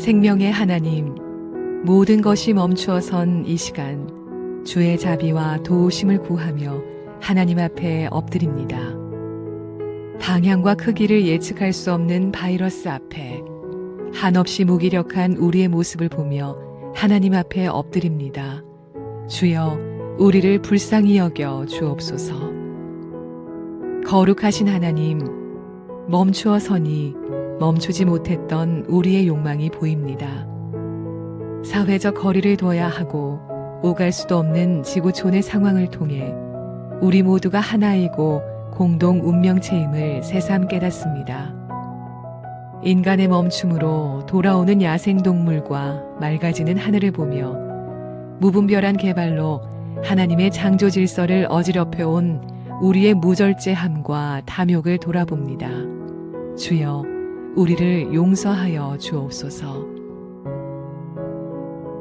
생명의 하나님, 모든 것이 멈추어선 이 시간 주의 자비와 도우심을 구하며 하나님 앞에 엎드립니다. 방향과 크기를 예측할 수 없는 바이러스 앞에 한없이 무기력한 우리의 모습을 보며 하나님 앞에 엎드립니다. 주여, 우리를 불쌍히 여겨 주옵소서. 거룩하신 하나님, 멈추어 서니 멈추지 못했던 우리의 욕망이 보입니다. 사회적 거리를 둬야 하고 오갈 수도 없는 지구촌의 상황을 통해 우리 모두가 하나이고 공동 운명체임을 새삼 깨닫습니다. 인간의 멈춤으로 돌아오는 야생동물과 맑아지는 하늘을 보며 무분별한 개발로 하나님의 창조 질서를 어지럽혀온 우리의 무절제함과 탐욕을 돌아봅니다. 주여, 우리를 용서하여 주옵소서.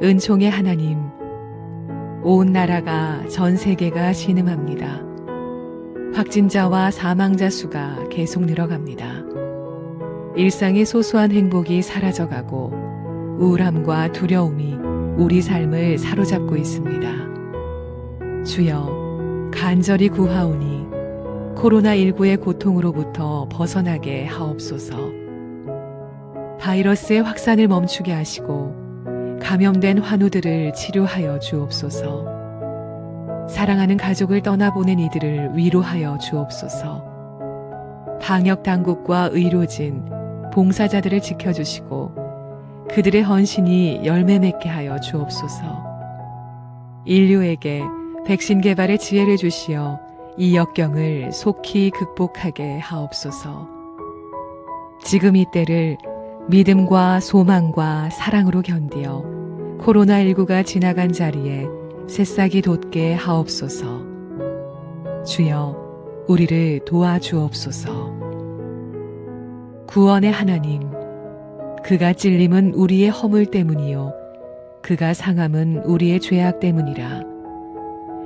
은총의 하나님, 온 나라가 전 세계가 신음합니다. 확진자와 사망자 수가 계속 늘어갑니다. 일상의 소소한 행복이 사라져가고 우울함과 두려움이 우리 삶을 사로잡고 있습니다. 주여, 간절히 구하오니 코로나19의 고통으로부터 벗어나게 하옵소서. 바이러스의 확산을 멈추게 하시고 감염된 환우들을 치료하여 주옵소서. 사랑하는 가족을 떠나보낸 이들을 위로하여 주옵소서. 방역 당국과 의료진, 봉사자들을 지켜주시고 그들의 헌신이 열매 맺게 하여 주옵소서. 인류에게 백신 개발의 지혜를 주시어 이 역경을 속히 극복하게 하옵소서. 지금 이 때를 믿음과 소망과 사랑으로 견디어 코로나19가 지나간 자리에 새싹이 돋게 하옵소서. 주여, 우리를 도와주옵소서. 구원의 하나님, 그가 찔림은 우리의 허물 때문이요. 그가 상함은 우리의 죄악 때문이라.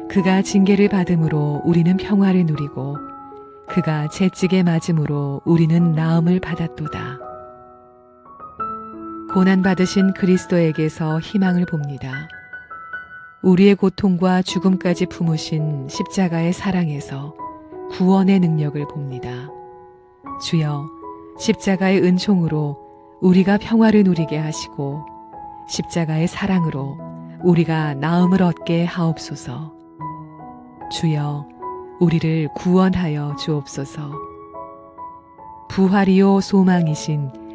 그가 징계를 받음으로 우리는 평화를 누리고 그가 채찍에 맞음으로 우리는 나음을 받았도다. 고난받으신 그리스도에게서 희망을 봅니다. 우리의 고통과 죽음까지 품으신 십자가의 사랑에서 구원의 능력을 봅니다. 주여, 십자가의 은총으로 우리가 평화를 누리게 하시고 십자가의 사랑으로 우리가 나음을 얻게 하옵소서. 주여, 우리를 구원하여 주옵소서. 부활이요 소망이신